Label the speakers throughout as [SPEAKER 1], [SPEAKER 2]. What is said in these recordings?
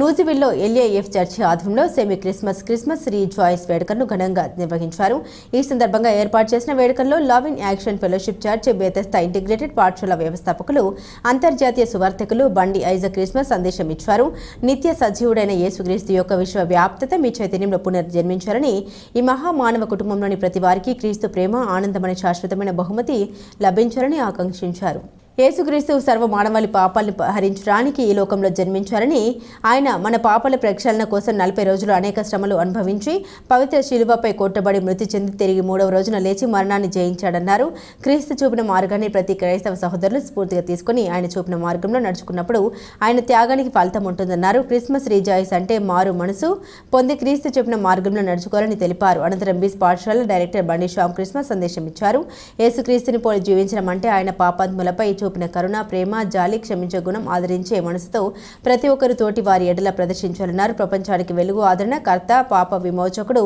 [SPEAKER 1] నూజివిల్లో LAF church ఆధ్వర్యంలో semi Christmas Christmas rejoice వేడుకలను ఘనంగా నిర్వహించారు. ఈ సందర్భంగా ఏర్పాటు చేసిన వేడుకల్లో love in action fellowship church Bethesda integrated పాఠశాల వ్యవస్థాపకులు అంతర్జాతీయ సువార్థకులు బండి ఐజ క్రిస్మస్ సందేశం ఇచ్చారు. నిత్య సజీవుడైన యేసుక్రీస్తు యొక్క విశ్వ వ్యాప్తత మీ చైతన్యంలో పునర్జన్మించారని ఈ మహామానవ కుటుంబంలోని ప్రతి వారికి క్రీస్తు ప్రేమ ఆనందమైన శాశ్వతమైన బహుమతి లభించాలని ఆకాంక్షించారు. యేసుక్రీస్తు సర్వ మానవాళి పాపాలను హరించడానికి ఈ లోకంలో జన్మించారని ఆయన మన పాపాల ప్రక్షాళన కోసం నలభై రోజులు అనేక శ్రమలు అనుభవించి పవిత్ర శిలువపై కొట్టబడి మృతి చెంది తిరిగి మూడవ రోజున లేచి మరణాన్ని జయించాడన్నారు. క్రీస్తు చూపిన మార్గాన్ని ప్రతి క్రైస్తవ సహోదరులు స్ఫూర్తిగా తీసుకుని ఆయన చూపిన మార్గంలో నడుచుకున్నప్పుడు ఆయన త్యాగానికి ఫలితం ఉంటుందన్నారు. క్రిస్మస్ రీజాయిస్ అంటే మారు మనసు పొంది క్రీస్తు చెప్పిన మార్గంలో నడుచుకోవాలని తెలిపారు. అనంతరం బీస్ పాఠశాల డైరెక్టర్ బండి శ్యామ్ క్రిస్మస్ సందేశం ఇచ్చారు యేసుక్రీస్తుని పోలి జీవించడం అంటే ఆయన పాపాత్ములపై చూపిన కరుణ ప్రేమ జాలి క్షమించే గుణం ఆదరించే మనసుతో ప్రతి ఒక్కరు తోటి వారి ఎడల ప్రదర్శించాలన్నారు. ప్రపంచానికి వెలుగు ఆదరణ కర్త పాప విమోచకుడు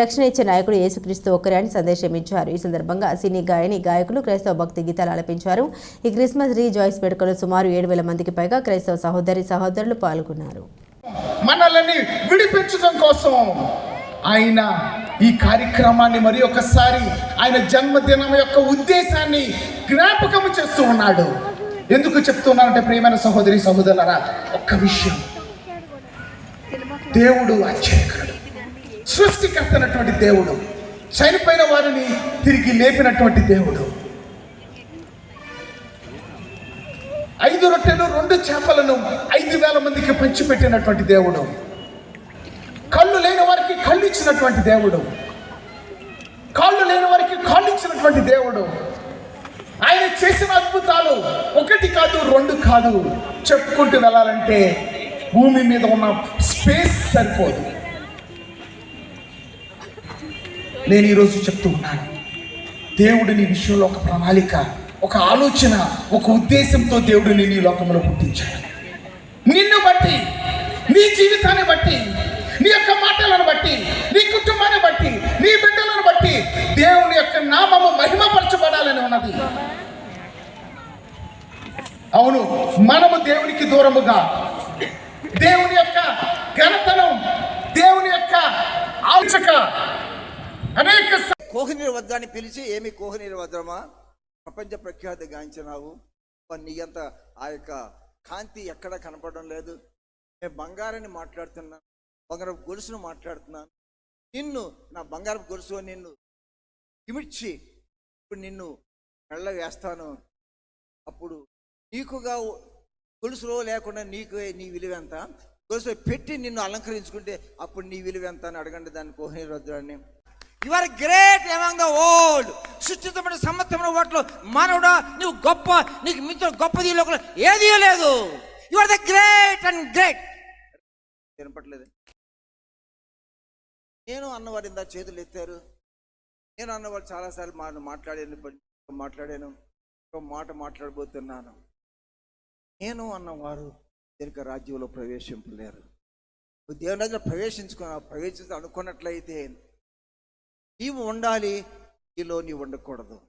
[SPEAKER 1] రక్షణ ఇచ్చే నాయకుడు యేసుక్రీస్తు ఒక్కరే అని సందేశం ఇచ్చారు. ఈ సందర్భంగా సినీ గాయని గాయకులు క్రైస్తవ భక్తి గీతాలు ఆలపించారు. ఈ క్రిస్మస్ రీ జాయిస్ వేడుకలో సుమారు ఏడు వేల మందికి పైగా క్రైస్తవ సహోదరి సహోదరులు పాల్గొన్నారు.
[SPEAKER 2] మనల్ని విడిపించడం కోసం ఆయన ఈ కార్యక్రమాన్ని మరి ఒకసారి ఆయన జన్మదినం యొక్క ఉద్దేశాన్ని జ్ఞాపకం చేస్తూ ఉన్నాడు. ఎందుకు చెప్తున్నానంటే ప్రియమైన సహోదరి సహోదరులరా ఒక్క విషయం. దేవుడు ఆశ్చర్యకరుడు. సృష్టికర్తనటువంటి దేవుడు. చనిపోయిన వారిని తిరిగి లేపినటువంటి దేవుడు. ఐదు రొట్టెలు రెండు చేపలను ఐదు వేల మందికి పంచిపెట్టినటువంటి దేవుడు. కళ్ళు ఇచ్చినటువంటి దేవుడు. కాళ్ళు లేని వారికి కాళ్ళు ఇచ్చినటువంటి దేవుడు. ఆయన చేసిన అద్భుతాలు ఒకటి కాదు రెండు కాదు. చెప్పుకుంటూ వెళ్ళాలంటే భూమి మీద ఉన్న స్పేస్ సరిపోదు. నేను ఈరోజు చెప్తూ ఉన్నాను. దేవుడు నీ విషయంలో ఒక ప్రణాళిక ఒక ఆలోచన ఒక ఉద్దేశంతో దేవుడు నీ ఈ లోకంలో పుట్టించాడు. నిన్ను బట్టి నీ జీవితాన్ని బట్టి నీ యొక్క మాటలను బట్టి నీ కుటుంబాన్ని బట్టి నీ బిడ్డలను బట్టి దేవుని యొక్క నామము మహిమపరచబడాలని ఉన్నది. అవును మనము దేవునికి దూరముగా దేవుని యొక్క ఘనతను దేవుని యొక్క ఆలోచక అనేక
[SPEAKER 3] కోహినీరు వద్దాన్ని పిలిచి ఏమి కోహినీరు వద్రమా ప్రపంచ ప్రఖ్యాతి గాంచినావు. నీ అంత ఆ యొక్క కాంతి ఎక్కడ కనపడడం లేదు. నేను బంగారాన్ని మాట్లాడుతున్నాను బంగారపు గొలుసును మాట్లాడుతున్నాను. నిన్ను నా బంగారపు గొలుసు నిన్ను ఇమిడ్చి ఇప్పుడు నిన్ను మెళ్ళ వేస్తాను. అప్పుడు నీకుగా గొలుసులో లేకుండా నీకు నీ విలువ ఎంత? గొలుసులో పెట్టి నిన్ను అలంకరించుకుంటే అప్పుడు నీ విలువ ఎంత? అని అడగండి దాన్ని కోహినీరు రుద్రాన్ని. You are great among the old సుచితమైన సమర్థమైన వాటిలో మానవుడా నువ్వు గొప్ప నీకు మించిన గొప్పది లోకల లోకంలో ఏదీ లేదు. You are the great and great వినపట్లేదు నేను అన్నవారు ఇందా చేతులు ఎత్తారు? నేను అన్నవారు చాలాసార్లు మా మాట్లాడాను మాట్లాడాను ఒక మాట మాట్లాడబోతున్నాను. నేను అన్నవారు దీనికి రాజ్యంలో ప్రవేశింపలేరు. దేవుని దగ్గర ప్రవేశించుకున్న ప్రవేశించ అనుకున్నట్లయితే నీవు ఉండాలి నీలో నీవు ఉండకూడదు.